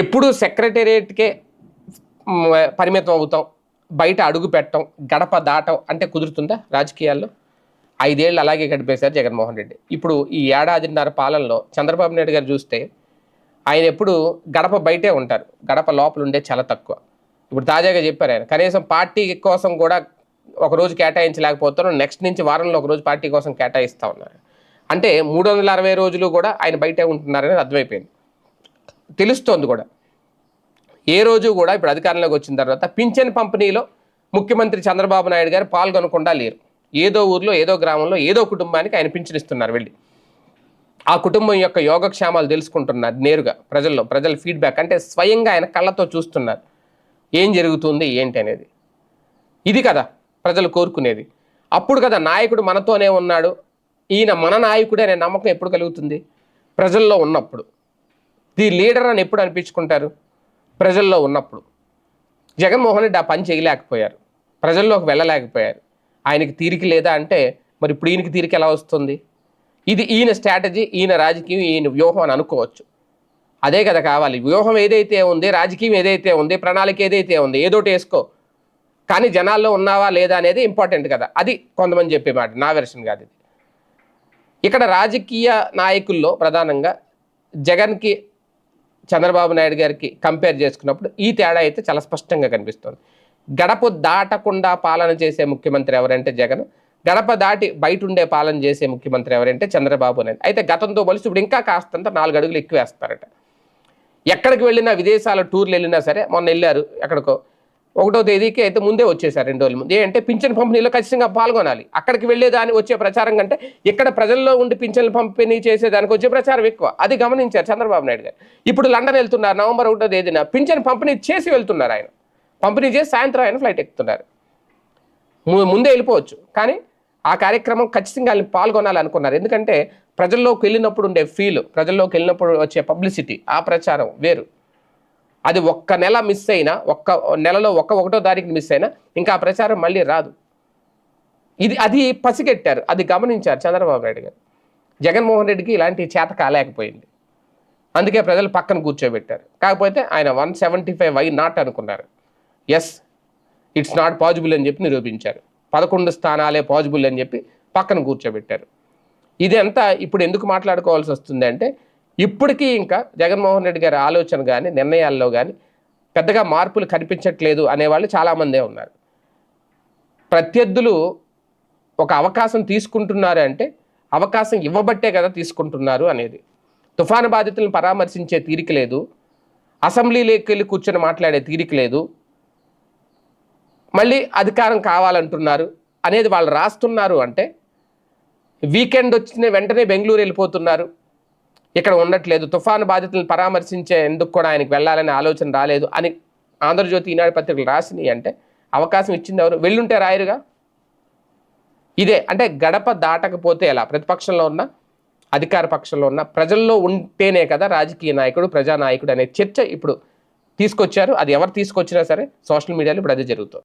ఎప్పుడూ సెక్రటేరియట్కే పరిమితం అవుతాం. బయట అడుగు పెట్టడం గడప దాటం. అంటే కుదురుతుందా రాజకీయాల్లో? ఐదేళ్ళు అలాగే గడిపేశారు జగన్మోహన్ రెడ్డి. ఇప్పుడు ఈ ఏడాదిన్నర పాలనలో చంద్రబాబు నాయుడు గారు చూస్తే ఆయన ఎప్పుడు గడప బయటే ఉంటారు. గడప లోపల ఉండే చాలా తక్కువ. ఇప్పుడు తాజాగా చెప్పారు ఆయన. కనీసం పార్టీ కోసం కూడా ఒక రోజు కేటాయించలేకపోతారు నెక్స్ట్ నుంచి వారంలో ఒక రోజు పార్టీ కోసం కేటాయిస్తూ ఉన్నారు. అంటే మూడు వందల అరవై రోజులు కూడా ఆయన బయటే ఉంటున్నారని అర్థమైపోయింది. తెలుస్తోంది కూడా. ఏ రోజు కూడా ఇప్పుడు అధికారంలోకి వచ్చిన తర్వాత పింఛన్ పంపిణీలో ముఖ్యమంత్రి చంద్రబాబు నాయుడు గారు పాల్గొనకుండా లేరు. ఏదో ఊర్లో ఏదో గ్రామంలో ఏదో కుటుంబానికి ఆయన పింఛన్ ఇస్తున్నారు వెళ్ళి. ఆ కుటుంబం యొక్క యోగక్షేమాలు తెలుసుకుంటున్నారు నేరుగా ప్రజల్లో ప్రజల ఫీడ్బ్యాక్ అంటే స్వయంగా ఆయన కళ్ళతో చూస్తున్నారు. ఏం జరుగుతుంది ఏంటి అనేది. ఇది కదా ప్రజలు కోరుకునేది. అప్పుడు కదా నాయకుడు మనతోనే ఉన్నాడు. ఈయన మన నాయకుడే అనే నమ్మకం ఎప్పుడు కలుగుతుంది? ప్రజల్లో ఉన్నప్పుడు. ది లీడర్ అని ఎప్పుడు అనిపించుకుంటారు? ప్రజల్లో ఉన్నప్పుడు. జగన్మోహన్ రెడ్డి ఆ పని చేయలేకపోయారు. ప్రజల్లోకి వెళ్ళలేకపోయారు. ఆయనకి తీరిక లేదా అంటే మరి ఇప్పుడు ఈయనకి తీరిక ఎలా వస్తుంది? ఇది ఈయన స్ట్రాటజీ ఈయన రాజకీయం ఈయన వ్యూహం అని అనుకోవచ్చు. అదే కదా కావాలి. వ్యూహం ఏదైతే ఉంది రాజకీయం ఏదైతే ఉంది ప్రణాళిక ఏదైతే ఉంది ఏదోటి వేసుకో. కానీ జనాల్లో ఉన్నావా లేదా అనేది ఇంపార్టెంట్ కదా. అది కొంతమంది చెప్పే మాట. నా వెర్షన్ కాదు ఇది. ఇక్కడ రాజకీయ నాయకుల్లో ప్రధానంగా జగన్కి చంద్రబాబు నాయుడు గారికి కంపేర్ చేసుకున్నప్పుడు ఈ తేడా అయితే చాలా స్పష్టంగా కనిపిస్తుంది. గడప దాటకుండా పాలన చేసే ముఖ్యమంత్రి ఎవరంటే జగన్. గడప దాటి బయట ఉండే పాలన చేసే ముఖ్యమంత్రి ఎవరంటే చంద్రబాబు నాయుడు. అయితే గతంతో పోలిసి ఇప్పుడు ఇంకా కాస్తంత నాలుగు అడుగులు ఎక్కువ వేస్తారట ఎక్కడికి వెళ్ళినా విదేశాల టూర్లు వెళ్ళినా సరే మొన్న వెళ్ళారు ఎక్కడికో. ఒకటో తేదీకి అయితే ముందే వచ్చేసారు రెండు రోజుల ముందు. ఏంటంటే పింఛన్ పంపిణీలో ఖచ్చితంగా పాల్గొనాలి. అక్కడికి వెళ్ళేదాని వచ్చే ప్రచారం కంటే ఇక్కడ ప్రజల్లో ఉండి పింఛన్లు పంపిణీ చేసేదానికి వచ్చే ప్రచారం ఎక్కువ. అది గమనించారు చంద్రబాబు నాయుడు గారు. ఇప్పుడు లండన్ వెళ్తున్నారు నవంబర్ ఒకటో తేదీన పింఛన్ పంపిణీ చేసి వెళ్తున్నారు ఆయన. పంపిణీ చేసి సాయంత్రం ఆయన ఫ్లైట్ ఎక్కుతున్నారు. ముందే వెళ్ళిపోవచ్చు. కానీ ఆ కార్యక్రమం ఖచ్చితంగా వాళ్ళు పాల్గొనాలనుకున్నారు. ఎందుకంటే ప్రజల్లోకి వెళ్ళినప్పుడు ఉండే ఫీల్ ప్రజల్లోకి వెళ్ళినప్పుడు వచ్చే పబ్లిసిటీ ఆ ప్రచారం వేరు. అది ఒక్క నెల మిస్ అయినా ఒక్క నెలలో ఒక్క ఒకటో తారీఖు మిస్ అయినా ఇంకా ఆ ప్రచారం మళ్ళీ రాదు. ఇది అది పసిగట్టారు అది గమనించారు చంద్రబాబు నాయుడు గారు. జగన్మోహన్ రెడ్డికి ఇలాంటి చేత కాలేకపోయింది. అందుకే ప్రజలు పక్కన కూర్చోబెట్టారు. కాకపోతే ఆయన one seventy five why not అనుకున్నారు. ఎస్ ఇట్స్ నాట్ పాజిబుల్ అని చెప్పి నిరూపించారు. పదకొండు స్థానాలే పాజిబుల్ అని చెప్పి పక్కన కూర్చోబెట్టారు. ఇదంతా ఇప్పుడు ఎందుకు మాట్లాడుకోవాల్సి వస్తుంది అంటే ఇప్పటికీ ఇంకా జగన్మోహన్ రెడ్డి గారి ఆలోచన కానీ నిర్ణయాల్లో కానీ పెద్దగా మార్పులు కనిపించట్లేదు అనేవాళ్ళు చాలామందే ఉన్నారు. ప్రత్యర్థులు ఒక అవకాశం తీసుకుంటున్నారు అంటే అవకాశం ఇవ్వబట్టే కదా తీసుకుంటున్నారు అనేది. తుఫాను బాధితులను పరామర్శించే తీరిక లేదు. అసెంబ్లీలోకి వెళ్ళి కూర్చొని మాట్లాడే తీరిక లేదు. మళ్ళీ అధికారం కావాలంటున్నారు అనేది వాళ్ళు రాస్తున్నారు అంటే వీకెండ్ వచ్చిన వెంటనే బెంగళూరు వెళ్ళిపోతున్నారు. ఇక్కడ ఉండట్లేదు. తుఫాను బాధితులను పరామర్శించే ఎందుకు కూడా ఆయనకి వెళ్ళాలనే ఆలోచన రాలేదు అని ఆంధ్రజ్యోతి ఈనాడు పత్రికలు రాసినాయి అంటే అవకాశం ఇచ్చింది ఎవరు? వెళ్ళుంటే రాయరుగా? ఇదే అంటే గడప దాటకపోతే ఎలా? ప్రతిపక్షంలో ఉన్న అధికార పక్షంలో ఉన్న ప్రజల్లో ఉంటేనే కదా రాజకీయ నాయకుడు ప్రజానాయకుడు అనే చర్చ ఇప్పుడు తీసుకొచ్చారు. అది ఎవరు తీసుకొచ్చినా సరే సోషల్ మీడియాలో ఇప్పుడు అదే జరుగుతుంది.